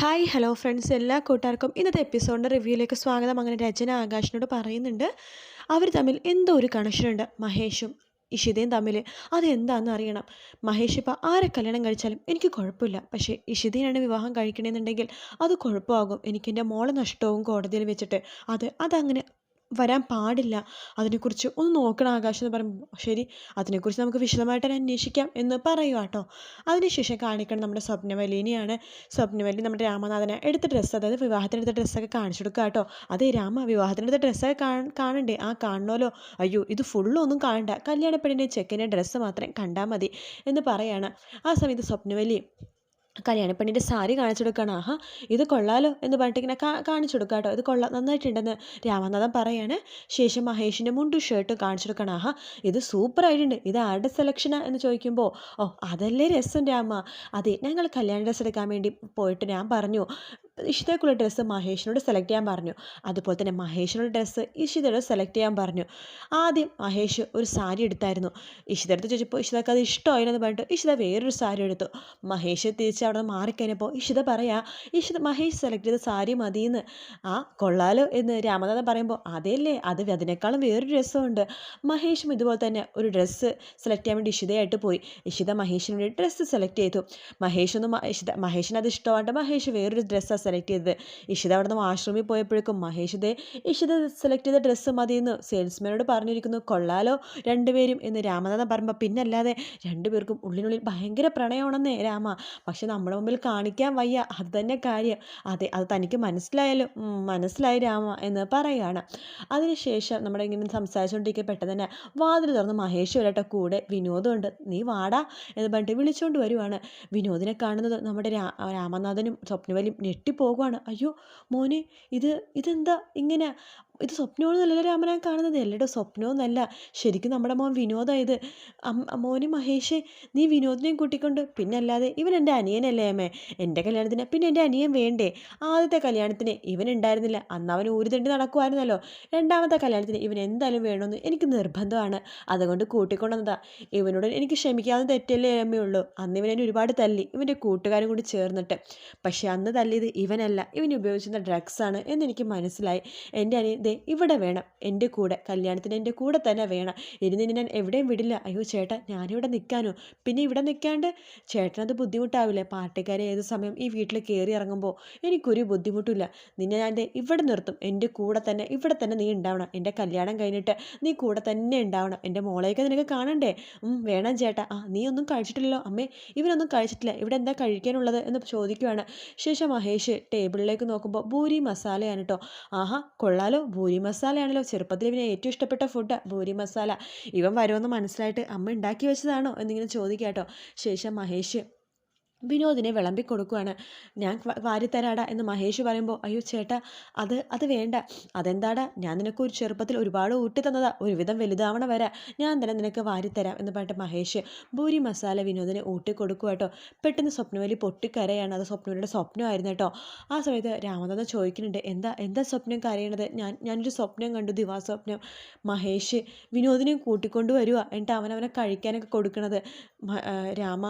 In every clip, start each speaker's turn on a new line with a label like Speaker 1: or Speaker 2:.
Speaker 1: Hi hello friends എല്ലാ കൂട്ടുകാർക്കും ഇന്നത്തെ എപ്പിസോഡിന്റെ റിവ്യൂയിലേക്ക് സ്വാഗതം. അങ്ങനെ രചന ആകാശിനോട് പറയുന്നുണ്ട്. അവർ തമ്മിൽ എന്തോ ഒരു കണക്ഷനുണ്ട് മഹേഷും ഇഷിതയും തമ്മിൽ. അതെന്താണെന്ന് അറിയണം. മഹേഷ് ഇപ്പോൾ ആരെ കല്യാണം കഴിച്ചാലും എനിക്ക് കുഴപ്പമില്ല. പക്ഷേ ഇഷിതയാണ് വിവാഹം കഴിക്കണമെന്നുണ്ടെങ്കിൽ അത് കുഴപ്പമാകും. എനിക്ക് എന്റെ മോളെ നഷ്ടവും കോടതിയിൽ വെച്ചിട്ട്. അത് അതങ്ങനെ വരാൻ പാടില്ല. അതിനെക്കുറിച്ച് ഒന്ന് നോക്കണം ആകാശം എന്ന് പറയുമ്പോൾ ശരി അതിനെക്കുറിച്ച് നമുക്ക് വിശദമായിട്ട് തന്നെ അന്വേഷിക്കാം എന്ന് പറയുക കേട്ടോ. അതിനുശേഷം കാണിക്കണം നമ്മുടെ സ്വപ്നവലിനെയാണ് സ്വപ്നവലി നമ്മുടെ രാമനാഥനെ എടുത്ത ഡ്രസ്സ് അതായത് വിവാഹത്തിനെടുത്ത ഡ്രസ്സൊക്കെ കാണിച്ചു കൊടുക്കുക കേട്ടോ. അതെ രാമ വിവാഹത്തിനെടുത്ത ഡ്രസ്സൊക്കെ കാണണ്ടേ? ആ കാണണമല്ലോ അയ്യോ ഇത് ഫുള്ളൊന്നും കാണണ്ട. കല്യാണപ്പെടിന്റെ ചെക്കന്റെ ഡ്രസ്സ് മാത്രം കണ്ടാൽ മതി എന്ന് പറയാണ്. ആ സമയത്ത് സ്വപ്നവലി കല്യാണപ്പെണ്ണിന്റെ സാരി കാണിച്ചു കൊടുക്കണം. ആഹാ ഇത് കൊള്ളാലോ എന്ന് പറഞ്ഞിട്ട് ഇങ്ങനെ കാണിച്ചു കൊടുക്കുക കേട്ടോ ഇത് കൊള്ളാം നന്നായിട്ടുണ്ടെന്ന് രാമനാഥൻ പറയാണ്. ശേഷം മഹേഷിന്റെ മുണ്ടും ഷർട്ടും കാണിച്ചു കൊടുക്കണം. ആഹാ ഇത് സൂപ്പറായിട്ടുണ്ട് ഇത് ആരുടെ സെലക്ഷനാ എന്ന് ചോദിക്കുമ്പോൾ ഓ അതല്ലേ രസം രാമ. അതെ ഞങ്ങൾ കല്യാണ ഡ്രസ്സ് എടുക്കാൻ വേണ്ടി പോയിട്ട് ഞാൻ പറഞ്ഞു. ഇഷിതയ്ക്കുള്ള ഡ്രസ്സ് മഹേഷിനോട് സെലക്ട് ചെയ്യാൻ പറഞ്ഞു. അതുപോലെ തന്നെ മഹേഷിനുള്ള ഡ്രസ്സ് ഇഷിതയോട് സെലക്ട് ചെയ്യാൻ പറഞ്ഞു. ആദ്യം മഹേഷ് ഒരു സാരി എടുത്തായിരുന്നു. ഇഷിത എടുത്ത് ചോദിച്ചപ്പോൾ ഇഷിതക്ക് അത് ഇഷ്ടമായില്ലെന്ന് പറഞ്ഞിട്ട് ഇഷിത വേറൊരു സാരി എടുത്തു. മഹേഷ് തിരിച്ച് അവിടെ നിന്ന് മാറിക്കഴിഞ്ഞപ്പോൾ ഇഷിത പറയാ ഇഷിത മഹേഷ് സെലക്ട് ചെയ്ത സാരി മതിയെന്ന്. ആ കൊള്ളാലോ എന്ന് രാമനാഥൻ പറയുമ്പോൾ അതല്ലേ അത് അതിനേക്കാളും വേറൊരു രസമുണ്ട് മഹേഷും ഇതുപോലെ തന്നെ ഒരു ഡ്രസ്സ് സെലക്ട് ചെയ്യാൻ വേണ്ടി ഇഷിതയായിട്ട് പോയി. ഇഷിത മഹേഷിന് ഡ്രസ്സ് സെലക്ട് ചെയ്തു. മഹേഷ് ഒന്ന് ഇഷിത മഹേഷിന് അത് ഇഷ്ടമായിട്ട് മഹേഷ് വേറൊരു ഡ്രസ്സാണ് സെലക്ട് ചെയ്തത്. ഇഷിത അവിടെ നിന്ന് വാഷ്റൂമിൽ പോയപ്പോഴേക്കും മഹേഷ് ഇതേ ഇഷിത സെലക്ട് ചെയ്ത ഡ്രസ്സ് മതിയെന്ന് സെയിൽസ്മാനോട് പറഞ്ഞിരിക്കുന്നു. കൊള്ളാലോ രണ്ടുപേരും എന്ന് രാമനാഥൻ പറയുമ്പോൾ പിന്നല്ലാതെ രണ്ടുപേർക്കും ഉള്ളിനുള്ളിൽ ഭയങ്കര പ്രണയമാണെന്നേ രാമ. പക്ഷെ നമ്മുടെ മുമ്പിൽ കാണിക്കാൻ വയ്യ. അത് തന്നെ കാര്യം. അതെ അത് തനിക്ക് മനസ്സിലായാലും മനസ്സിലായി രാമ എന്ന് പറയുകയാണ് അതിനുശേഷം നമ്മുടെ ഇങ്ങനെ സംസാരിച്ചുകൊണ്ടിരിക്കുക പെട്ടെന്ന് തന്നെ വാതിൽ തുറന്ന് മഹേഷ് വരട്ടെ കൂടെ വിനോദമുണ്ട് നീ വാടാ എന്ന് പറഞ്ഞിട്ട് വിളിച്ചുകൊണ്ട് വരുവാണ്. വിനോദിനെ കാണുന്നത് നമ്മുടെ രാമനാഥനും സ്വപ്നവലിയും ഞെട്ടി പോകുവാണ് അയ്യോ മോനെ ഇത് ഇതെന്താ ഇങ്ങനെ ഇത് സ്വപ്നമൊന്നുമല്ലല്ലോ രാമനാ കാണുന്നത്. അല്ലടോ സ്വപ്നമൊന്നുമല്ല ശരിക്കും നമ്മുടെ മോൻ വിനോദായത്. മോന് മഹേഷേ നീ വിനോദിനെയും കൂട്ടിക്കൊണ്ട്. പിന്നെ അല്ലാതെ ഇവൻ എന്റെ അനിയനല്ലേ അമ്മേ? എന്റെ കല്യാണത്തിന് പിന്നെ എന്റെ അനിയൻ വേണ്ടേ? ആദ്യത്തെ കല്യാണത്തിന് ഇവൻ ഉണ്ടായിരുന്നില്ല. അന്ന് അവൻ ഊരിതണ്ടി നടക്കുമായിരുന്നല്ലോ രണ്ടാമത്തെ കല്യാണത്തിന് ഇവൻ എന്തായാലും വേണമെന്ന് എനിക്ക് നിർബന്ധമാണ്. അതുകൊണ്ട് കൂട്ടിക്കൊണ്ടുവന്നതാ. ഇവനോട് എനിക്ക് ക്ഷമിക്കാവുന്ന തെറ്റല്ലേ അമ്മയുള്ളൂ അന്ന് ഇവൻ എന്നെ ഒരുപാട് തല്ലി. ഇവന്റെ കൂട്ടുകാരും കൂടി ചേർന്നിട്ട്. പക്ഷേ അന്ന് തല്ലിയത് ഇവനല്ല. ഇവൻ ഉപയോഗിച്ചിരുന്ന ഡ്രഗ്സാണ് എന്നെനിക്ക് മനസ്സിലായി. എന്റെ അനിയൻ ദേ ഇവിടെ വേണം. എന്റെ കൂടെ കല്യാണത്തിന് എന്റെ കൂടെ തന്നെ വേണം. ഇരുന്ന് ഞാൻ എവിടെയും വിടില്ല. അയ്യോ ചേട്ടാ ഞാനിവിടെ നിൽക്കാനോ പിന്നെ ഇവിടെ നിൽക്കാണ്ട് ചേട്ടനത് ബുദ്ധിമുട്ടാവില്ലേ? പാർട്ടിക്കാരെ ഏത് സമയം ഈ വീട്ടിൽ കയറി ഇറങ്ങുമ്പോൾ എനിക്കൊരു ബുദ്ധിമുട്ടില്ല. നിന്നെ ഞാൻ ഇവിടെ നിർത്തും. എന്റെ കൂടെ തന്നെ ഇവിടെ തന്നെ നീ ഉണ്ടാവണം. എന്റെ കല്യാണം കഴിഞ്ഞിട്ട് നീ കൂടെ തന്നെ ഉണ്ടാവണം. എന്റെ മോളെയൊക്കെ നിനക്ക് കാണണ്ടേ? വേണം ചേട്ടാ. ആ നീ ഒന്നും കഴിച്ചിട്ടില്ലല്ലോ അമ്മേ. ഇവനൊന്നും കഴിച്ചിട്ടില്ല. ഇവിടെ എന്താ കഴിക്കാനുള്ളത് എന്ന് ചോദിക്കുവാണ്. ശേഷം മഹേഷ് ടേബിളിലേക്ക് നോക്കുമ്പോൾ ഭൂരി മസാലയാണ് കേട്ടോ ആഹാ കൊള്ളാലോ ഭൂരി മസാലയാണല്ലോ. ചെറുപ്പത്തിൽ ഇവന് ഏറ്റവും ഇഷ്ടപ്പെട്ട ഫുഡ് ഭൂരി മസാല. ഇവൻ വരുമെന്ന് മനസ്സിലായിട്ട് അമ്മ ഉണ്ടാക്കി വെച്ചതാണോ എന്നിങ്ങനെ ചോദിക്കാം കേട്ടോ ശേഷം മഹേഷ് വിനോദിനെ വിളമ്പി കൊടുക്കുവാണ്. ഞാൻ വാരിത്തരാടാ എന്ന് മഹേഷ് പറയുമ്പോൾ അയ്യോ ചേട്ടാ അത് അത് വേണ്ട. അതെന്താടാ? ഞാൻ നിനക്ക് ഒരു ചെറുപ്പത്തിൽ ഒരുപാട് ഊട്ടി തന്നതാ. ഒരുവിധം വലുതാവണ വരെ ഞാൻ തന്നെ നിനക്ക് വാരിത്തരാം എന്ന് പറഞ്ഞിട്ട് മഹേഷ് ഭൂരി മസാല വിനോദിനെ ഊട്ടി കൊടുക്കുക കേട്ടോ പെട്ടെന്ന് സ്വപ്നവലി പൊട്ടിക്കരയാണ്. അത് സ്വപ്നവലിയുടെ സ്വപ്നമായിരുന്നു കേട്ടോ ആ സമയത്ത് രാമനാഥൻ ചോദിക്കുന്നുണ്ട് എന്താ എന്താ സ്വപ്നം കരയണത്? ഞാൻ ഞാനൊരു സ്വപ്നം കണ്ടു ദിവാസ്വപ്നം. മഹേഷ് വിനോദിനെയും കൂട്ടിക്കൊണ്ട് വരിക എന്നിട്ട് അവനവനെ കഴിക്കാനൊക്കെ കൊടുക്കണത്. രാമ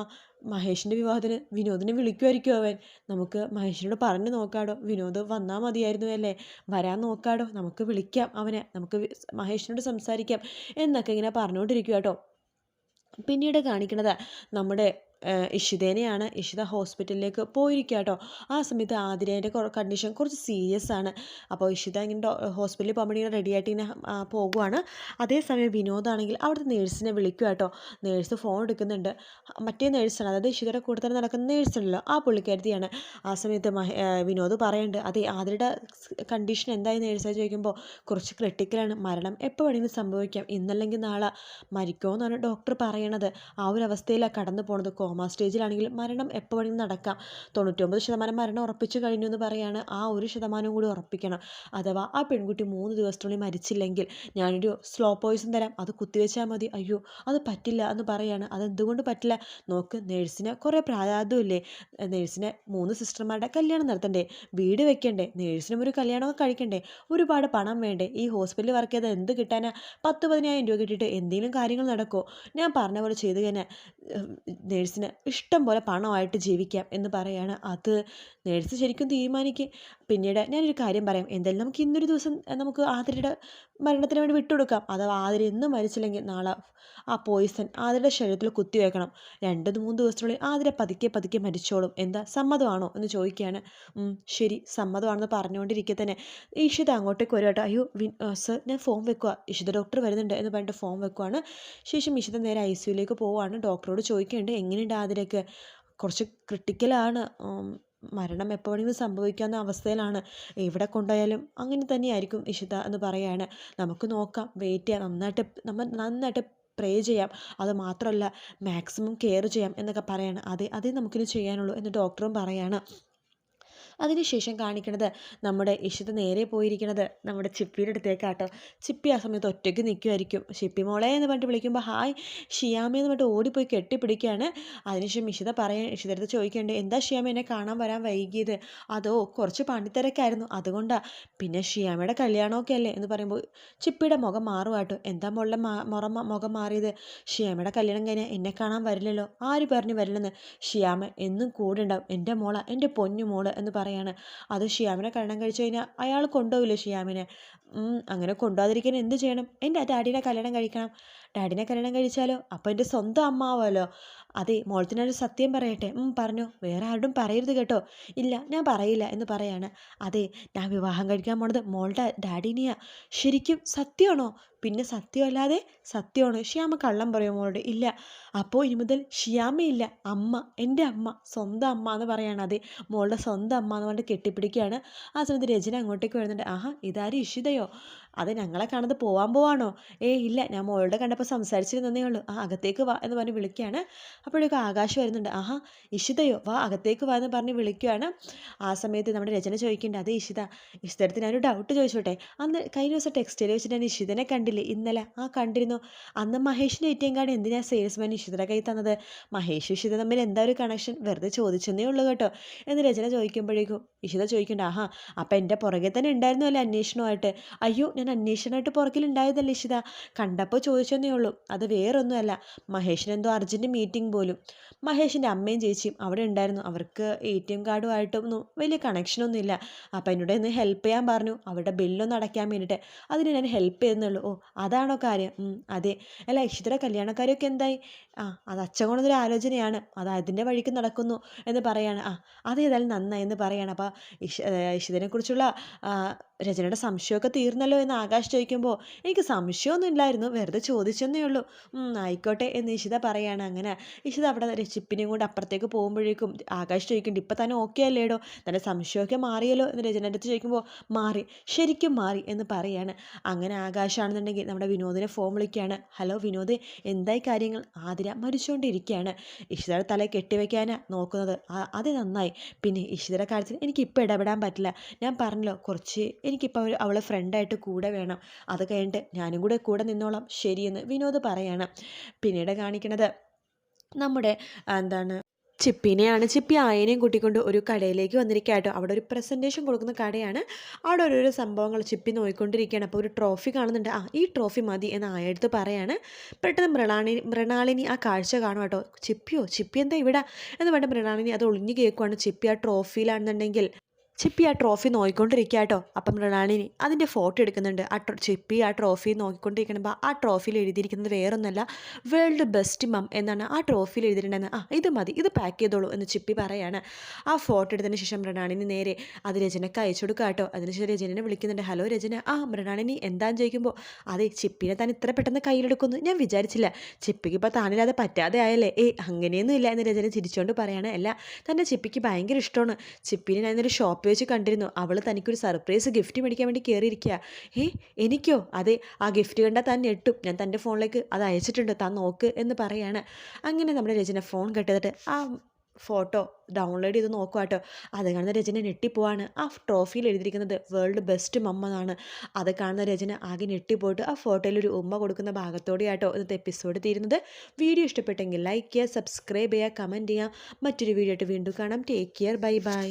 Speaker 1: മഹേഷിന്റെ വിവാഹത്തിന് വിനോദിനെ വിളിക്കുമായിരിക്കും അവൻ. നമുക്ക് മഹേഷിനോട് പറഞ്ഞു നോക്കാടോ. വിനോദ് വന്നാൽ മതിയായിരുന്നു അല്ലേ? വരാൻ നോക്കാടോ. നമുക്ക് വിളിക്കാം അവനെ. നമുക്ക് മഹേഷിനോട് സംസാരിക്കാം എന്നൊക്കെ ഇങ്ങനെ പറഞ്ഞുകൊണ്ടിരിക്കുക കേട്ടോ പിന്നീട് കാണിക്കുന്നത് നമ്മുടെ ഇഷിതേനെയാണ് ഇഷിത ഹോസ്പിറ്റലിലേക്ക് പോയിരിക്കുക കേട്ടോ ആ സമയത്ത് ആതിരേന്റെ കണ്ടീഷൻ കുറച്ച് സീരിയസ് ആണ്. അപ്പോൾ ഇഷിത ഇങ്ങനെ ഹോസ്പിറ്റലിൽ പോകുമ്പോൾ ഇങ്ങനെ റെഡി ആയിട്ട് ഇങ്ങനെ പോകുവാണ്. അതേസമയം വിനോദാണെങ്കിൽ അവിടുത്തെ നേഴ്സിനെ വിളിക്കുക കേട്ടോ നേഴ്സ് ഫോൺ എടുക്കുന്നുണ്ട്. മറ്റേ നേഴ്സാണ് അതായത് ഇഷിതയുടെ കൂടെ തന്നെ നടക്കുന്ന നേഴ്സുണ്ടല്ലോ ആ പുള്ളിക്കാരത്തിയാണ്. ആ സമയത്ത് വിനോദ് പറയുന്നുണ്ട് അതെ ആതിരയുടെ കണ്ടീഷൻ എന്തായി? നേഴ്സായി ചോദിക്കുമ്പോൾ കുറച്ച് ക്രിട്ടിക്കലാണ് മരണം എപ്പോൾ വേണമെങ്കിലും സംഭവിക്കാം. ഇന്നല്ലെങ്കിൽ നാളെ മരിക്കുമോ എന്നാണ് ഡോക്ടർ പറയണത്. ആ ഒരു അവസ്ഥയിലാണ് കടന്നു പോണത്. കോമ സ്റ്റേജിലാണെങ്കിൽ മരണം എപ്പോൾ വേണമെങ്കിലും നടക്കാം. തൊണ്ണൂറ്റൊമ്പത് ശതമാനം മരണം ഉറപ്പിച്ചു കഴിഞ്ഞു എന്ന് പറയാണ്. ആ ഒരു ശതമാനം കൂടി ഉറപ്പിക്കണം. അഥവാ ആ പെൺകുട്ടി മൂന്ന് ദിവസത്തിനുള്ളിൽ മരിച്ചില്ലെങ്കിൽ ഞാനൊരു സ്ലോ പോയിസൺ തരാം. അത് കുത്തിവെച്ചാൽ മതി. അയ്യോ അത് പറ്റില്ല എന്ന് പറയാണ്. അതെന്തുകൊണ്ട് പറ്റില്ല? നോക്ക് നേഴ്സിന് കുറേ പ്രാധാന്യമില്ലേ നേഴ്സിനെ മൂന്ന് സിസ്റ്റർമാരുടെ കല്യാണം നടത്തണ്ടേ? വീട് വെക്കണ്ടേ? നേഴ്സിനും ഒരു കല്യാണമൊക്കെ കഴിക്കണ്ടേ? ഒരുപാട് പണം വേണ്ടേ? ഈ ഹോസ്പിറ്റലിൽ വർക്ക് ചെയ്താൽ എന്ത് കിട്ടാനാ? പത്ത് പതിനായിരം രൂപ കിട്ടിയിട്ട് എന്തെങ്കിലും കാര്യങ്ങൾ നടക്കുമോ ഞാൻ പറഞ്ഞ പോലെ ചെയ്ത് കഴിഞ്ഞാൽ നേഴ്സിന് നേഴ്സിന് ഇഷ്ടം പോലെ പണമായിട്ട് ജീവിക്കാം എന്ന് പറയാണ്. അത് നേഴ്സ് ശരിക്കും തീരുമാനിക്കും. പിന്നീട് ഞാനൊരു കാര്യം പറയാം. എന്തായാലും നമുക്ക് ഇന്നൊരു ദിവസം നമുക്ക് ആതിരയുടെ മരണത്തിന് വേണ്ടി വിട്ടുകൊടുക്കാം. അഥവാ ആതിര ഇന്ന് മരിച്ചില്ലെങ്കിൽ നാളെ ആ പോയിസൺ ആതിരയുടെ ശരീരത്തിൽ കുത്തിവെക്കണം രണ്ട് മൂന്ന് ദിവസത്തിനുള്ളിൽ ആതിര പതുക്കെ പതുക്കെ മരിച്ചോളും. എന്താ സമ്മതമാണോ എന്ന് ചോദിക്കുകയാണ്. ശരി സമ്മതമാണെന്ന് പറഞ്ഞുകൊണ്ടിരിക്കെ തന്നെ. ഈഷിത അങ്ങോട്ടേക്ക് വരും അയ്യോ വിൻ സർ ഞാൻ ഫോം വെക്കുക ഇഷിത ഡോക്ടർ വരുന്നുണ്ട് എന്ന് പറഞ്ഞിട്ട് ഫോം വെക്കുവാണ്. ശേഷം ഇഷിത നേരെ ഐ സിയുലേക്ക് പോവുകയാണ്. ഡോക്ടറോട് ചോദിക്കുന്നുണ്ട് എങ്ങനെയുണ്ട് ആതിരയ്ക്ക്? കുറച്ച് ക്രിട്ടിക്കലാണ് മരണം എപ്പോൾ വേണമെങ്കിലും സംഭവിക്കാവുന്ന അവസ്ഥയിലാണ്. എവിടെ കൊണ്ടുപോയാലും അങ്ങനെ തന്നെയായിരിക്കും ഇഷിത എന്ന് പറയാണ് നമുക്ക് നോക്കാം. വെയിറ്റ് ചെയ്യാം. നന്നായിട്ട് നമ്മൾ നന്നായിട്ട് പ്രേ ചെയ്യാം. അത് മാത്രമല്ല മാക്സിമം കെയർ ചെയ്യാം എന്നൊക്കെ പറയാണ്. അതേ അതേ നമുക്കിനി ചെയ്യാനുള്ളൂ എന്ന് ഡോക്ടറും പറയാണ്. അതിനുശേഷം കാണിക്കണത് നമ്മുടെ ഇഷിത നേരെ പോയിരിക്കണത് നമ്മുടെ ചിപ്പിയുടെ അടുത്തേക്കാട്ടോ. ചിപ്പി ആ സമയത്ത് ഒറ്റയ്ക്ക് നിൽക്കുമായിരിക്കും ചിപ്പി മോളെ എന്ന് പറഞ്ഞിട്ട് വിളിക്കുമ്പോൾ ഹായ് ഷിയാമി എന്ന് പറഞ്ഞിട്ട് ഓടിപ്പോയി കെട്ടിപ്പിടിക്കുകയാണ്. അതിനുശേഷം ഇഷിത പറയാൻ ഇഷിതടുത്ത് ചോദിക്കേണ്ടത് എന്താ ഷിയാമ എന്നെ കാണാൻ വരാൻ വൈകിയത്? അതോ കുറച്ച് പണിത്തിരക്കായിരുന്നു അതുകൊണ്ടാണ് പിന്നെ ഷിയാമയുടെ കല്യാണമൊക്കെ അല്ലേ? എന്ന് പറയുമ്പോൾ ചിപ്പിയുടെ മുഖം മാറുമാട്ടോ എന്താ മോളുടെ മുറം മുഖം മാറിയത്? ഷിയാമയുടെ കല്യാണം കഴിഞ്ഞാൽ എന്നെ കാണാൻ വരില്ലല്ലോ. ആര് പറഞ്ഞു വരില്ലെന്ന്? ഷിയാമ എന്നും കൂടെ ഉണ്ടാവും. എന്റെ മോള എന്റെ പൊന്നു മോൾ എന്ന് പറയും. പറയാണ് അത് ഷിയാമിനെ കല്യാണം കഴിച്ചു കഴിഞ്ഞാൽ അയാൾ കൊണ്ടുപോകില്ല ഷിയാമിനെ അങ്ങനെ കൊണ്ടുപോകാതിരിക്കാൻ എന്ത് ചെയ്യണം? എന്റെ ഡാഡിയുടെ കല്യാണം കഴിക്കണം. ഡാഡിനെ കല്യാണം കഴിച്ചാലോ? അപ്പോൾ എന്റെ സ്വന്തം അമ്മാവല്ലോ അതെ മോളത്തിനൊരു സത്യം പറയട്ടെ. പറഞ്ഞു. വേറെ ആരോടും പറയരുത് കേട്ടോ. ഇല്ല ഞാൻ പറയില്ല എന്ന് പറയാണ്. അതെ ഞാൻ വിവാഹം കഴിക്കാൻ പോണത് മോളുടെ ഡാഡിനെയാ. ശരിക്കും സത്യമാണോ? പിന്നെ സത്യമല്ലാതെ സത്യമാണ്? ഷിയാമ കള്ളം പറയും മോളോട്. ഇല്ല അപ്പോൾ ഇനി മുതൽ ഷിയാമയില്ല അമ്മ എന്റെ അമ്മ സ്വന്തം അമ്മ എന്ന് പറയാണ്. അതെ മോളുടെ സ്വന്തം അമ്മ എന്ന് പറഞ്ഞിട്ട് കെട്ടിപ്പിടിക്കുകയാണ്. ആ സമയത്ത് രചന അങ്ങോട്ടേക്ക് വരുന്നുണ്ട്. ആഹാ ഇതാരും ഇഷിതയോ? അത് ഞങ്ങളെ കാണാതെ പോവാൻ പോവാണോ? ഏ ഇല്ല ഞാൻ മോളുടെ കണ്ടപ്പോൾ സംസാരിച്ചിരുന്നേ ഉള്ളൂ. ആ അകത്തേക്ക് വാ എന്ന് പറഞ്ഞ് വിളിക്കുകയാണ്. അപ്പോഴേക്കും ആകാശ് വരുന്നുണ്ട്. ആഹാ ഇഷിതയോ? വാ അകത്തേക്ക് വാ എന്ന് പറഞ്ഞ് വിളിക്കുകയാണ്. ആ സമയത്ത് നമ്മുടെ രചന ചോദിക്കേണ്ടത് അതേ ഇഷിത ഇഷിതടുത്ത് ഞാനൊരു ഡൗട്ട് ചോദിച്ചോട്ടെ? അന്ന് കഴിഞ്ഞ ദിവസം ടെക്സ്റ്റൈൽ വെച്ചിട്ട് ഞാൻ ഇഷിതനെ കണ്ടില്ലേ? ഇന്നലെ. ആ കണ്ടിരുന്നു. അന്ന് മഹേഷിന്റെ എ ടി എം കാർഡ് എന്തിനാ സെയിൽസ്മാൻ ഇഷിതയുടെ കൈ തന്നത്? മഹേഷ് ഇഷിത തമ്മിൽ എന്താ ഒരു കണക്ഷൻ വെറുതെ ചോദിച്ചെന്നേ ഉള്ളൂ കേട്ടോ. എന്ന് രചന ചോദിക്കുമ്പോഴേക്കും ഇഷിത ചോദിക്കേണ്ട ആഹാ അപ്പം എന്റെ പുറകെ തന്നെ ഉണ്ടായിരുന്നു അല്ലേ അന്വേഷണമായിട്ട് അയ്യോ ഞാൻ അന്വേഷണമായിട്ട് പുറകിലുണ്ടായതല്ലേ ഇഷിത? കണ്ടപ്പോൾ ചോദിച്ചെന്നേ ഉള്ളൂ. അത് വേറൊന്നുമല്ല. മഹേഷിന് എന്തോ അർജന്റ് മീറ്റിംഗ് പോലും. മഹേഷിന്റെ അമ്മയും ചേച്ചിയും അവിടെ ഉണ്ടായിരുന്നു. അവർക്ക് എ ടി എം കാർഡുമായിട്ടൊന്നും വലിയ കണക്ഷനൊന്നും ഇല്ല. അപ്പം എന്നോട് ഒന്ന് ഹെൽപ്പ് ചെയ്യാൻ പറഞ്ഞു. അവരുടെ ബില്ലൊന്ന് അടയ്ക്കാൻ വേണ്ടിയിട്ട്. അതിന് ഞാൻ ഹെൽപ്പ് ചെയ്യുന്നുള്ളൂ. ഓ അതാണോ കാര്യം? അതെ. അല്ല ഇഷിതയുടെ കല്യാണക്കാരൊക്കെ എന്തായി? ആ അത് അച്ചകോണതൊരു ആലോചനയാണ്. അത് അതിന്റെ വഴിക്ക് നടക്കുന്നു എന്ന് പറയാണ്. ആ അതേതായാലും നന്നായി എന്ന് പറയാണ്. അപ്പോൾ ഇഷ ഇഷിതനെക്കുറിച്ചുള്ള രചനയുടെ സംശയമൊക്കെ തീർന്നല്ലോ എന്ന് ആകാശ് ചോദിക്കുമ്പോൾ എനിക്ക് സംശയമൊന്നും ഇല്ലായിരുന്നു വെറുതെ ചോദിച്ചെന്നേ ഉള്ളൂ. ആയിക്കോട്ടെ എന്ന് ഇഷിത പറയാണ് അങ്ങനെ. ഇഷിത അവിടെ രചിപ്പിനെയും കൊണ്ട് അപ്പുറത്തേക്ക് പോകുമ്പോഴേക്കും ആകാശ് ചോദിക്കുന്നുണ്ട് ഇപ്പം തന്നെ ഓക്കെ അല്ലേടോ? തന്റെ സംശയമൊക്കെ മാറിയല്ലോ? എന്ന് രചന അടുത്ത് ചോദിക്കുമ്പോൾ മാറി ശരിക്കും മാറി എന്ന് പറയാണ്. അങ്ങനെ ആകാശാണെന്നുണ്ടെങ്കിൽ നമ്മുടെ വിനോദിനെ ഫോം വിളിക്കുകയാണ്. ഹലോ വിനോദ് എന്തായി കാര്യങ്ങൾ? ആതിര മരിച്ചുകൊണ്ടിരിക്കുകയാണ്. ഇഷിതയുടെ തല കെട്ടിവെക്കാനാണ് നോക്കുന്നത്. അത് നന്നായി. പിന്നെ ഇഷിതയുടെ കാര്യത്തിൽ എനിക്ക് ഇപ്പോൾ ഇടപെടാൻ പറ്റില്ല. ഞാൻ പറഞ്ഞല്ലോ കുറച്ച് എനിക്കിപ്പോൾ അവർ അവളെ ഫ്രണ്ടായിട്ട് കൂടെ വേണം. അത് കഴിഞ്ഞിട്ട് ഞാനും കൂടെ കൂടെ നിന്നോളാം. ശരിയെന്ന് വിനോദ് പറയാണ്. പിന്നീട് കാണിക്കണത് നമ്മുടെ എന്താണ് ചിപ്പിനെയാണ്. ചിപ്പി ആയനെയും കൂട്ടിക്കൊണ്ട് ഒരു കടയിലേക്ക് വന്നിരിക്കുക കേട്ടോ അവിടെ ഒരു പ്രസന്റേഷൻ കൊടുക്കുന്ന കടയാണ്. അവിടെ ഓരോരോ സംഭവങ്ങൾ ചിപ്പി നോയിക്കൊണ്ടിരിക്കുകയാണ്. അപ്പോൾ ഒരു ട്രോഫി കാണുന്നുണ്ട്. ആ ഈ ട്രോഫി മതി എന്ന് ആയടുത്ത് പറയാണ്. പെട്ടെന്ന് മൃണാളി മൃണാളിനി ആ കാഴ്ച കാണും കേട്ടോ ചിപ്പിയോ? ചിപ്പി എന്താ ഇവിടെ? എന്ന് പറഞ്ഞ മൃണാളിനി അത് ഒളിഞ്ഞു കേൾക്കുവാണ്. ചിപ്പി ആ ട്രോഫിയിലാണെന്നുണ്ടെങ്കിൽ ചിപ്പി ആ ട്രോഫി നോക്കിക്കൊണ്ടിരിക്കുക കേട്ടോ. അപ്പം മൃണാളിനി അതിന്റെ ഫോട്ടോ എടുക്കുന്നുണ്ട്. ആ ചിപ്പി ആ ട്രോഫി നോക്കിക്കൊണ്ടിരിക്കുമ്പോൾ ആ ട്രോഫിയിൽ എഴുതിയിരിക്കുന്നത് വേറൊന്നല്ല വേൾഡ് ബെസ്റ്റ് മം എന്നാണ് ആ ട്രോഫിയിൽ എഴുതിയിട്ടുണ്ടെന്ന് ആ ഇത് മതി ഇത് പാക്ക് ചെയ്തോളൂ എന്ന് ചിപ്പി പറയാണ്. ആ ഫോട്ടോ എടുത്തതിന് ശേഷം മൃണാളിനി നേരെ അത് രചനക്ക് അയച്ചു കൊടുക്കുക കേട്ടോ. അതിനുശേഷം രചനനെ വിളിക്കുന്നുണ്ട് ഹലോ രചന ആ മൃണാളിനി എന്താന്ന് ചോദിക്കുമ്പോൾ അതെ ചിപ്പിനെ താൻ ഇത്ര പെട്ടെന്ന് കയ്യിലെടുക്കുന്നു. ഞാൻ വിചാരിച്ചില്ല ചിപ്പിക്ക് ഇപ്പോൾ താനില്ലാതെ പറ്റാതെ ആയല്ലേ. ഏയ് അങ്ങനെയൊന്നും ഇല്ല എന്ന് രചന ചിരിച്ചുകൊണ്ട് പറയാണ്. അല്ല തന്റെ ചിപ്പിക്ക് ഭയങ്കര ഇഷ്ടമാണ്. ചിപ്പിനെ ഞാൻ ഇന്നൊരു ഷോപ്പ് വെച്ച് കണ്ടിരുന്നു. അവൾ തനിക്കൊരു സർപ്രൈസ് ഗിഫ്റ്റ് മേടിക്കാൻ വേണ്ടി കയറിയിരിക്കുക ഏ എനിക്കോ? അതെ ആ ഗിഫ്റ്റ് കണ്ടാൽ തന്നെ ഞെട്ടും. ഞാൻ തന്റെ ഫോണിലേക്ക് അത് അയച്ചിട്ടുണ്ട്. താൻ നോക്ക് എന്ന് പറയാണ്. അങ്ങനെ നമ്മുടെ രചന ഫോൺ കെട്ടിട്ട് ആ ഫോട്ടോ ഡൗൺലോഡ് ചെയ്ത് നോക്കുക കേട്ടോ അത് കാണുന്ന രചന ഞെട്ടിപ്പോവാണ്. ആ ട്രോഫിയിൽ എഴുതിയിരിക്കുന്നത് വേൾഡ് ബെസ്റ്റ് മമ്മ എന്നാണ്. അത് കാണുന്ന രചന ആകെ ഞെട്ടിപ്പോയിട്ട് ആ ഫോട്ടോയിൽ ഒരു ഉമ്മ കൊടുക്കുന്ന ഭാഗത്തോടെയാട്ടോ ഇന്നത്തെ എപ്പിസോഡ് തീരുന്നത്. വീഡിയോ ഇഷ്ടപ്പെട്ടെങ്കിൽ ലൈക്ക് ചെയ്യുക സബ്സ്ക്രൈബ് ചെയ്യുക കമന്റ് ചെയ്യുക. മറ്റൊരു വീഡിയോ ആയിട്ട് വീണ്ടും കാണാം. Take care bye bye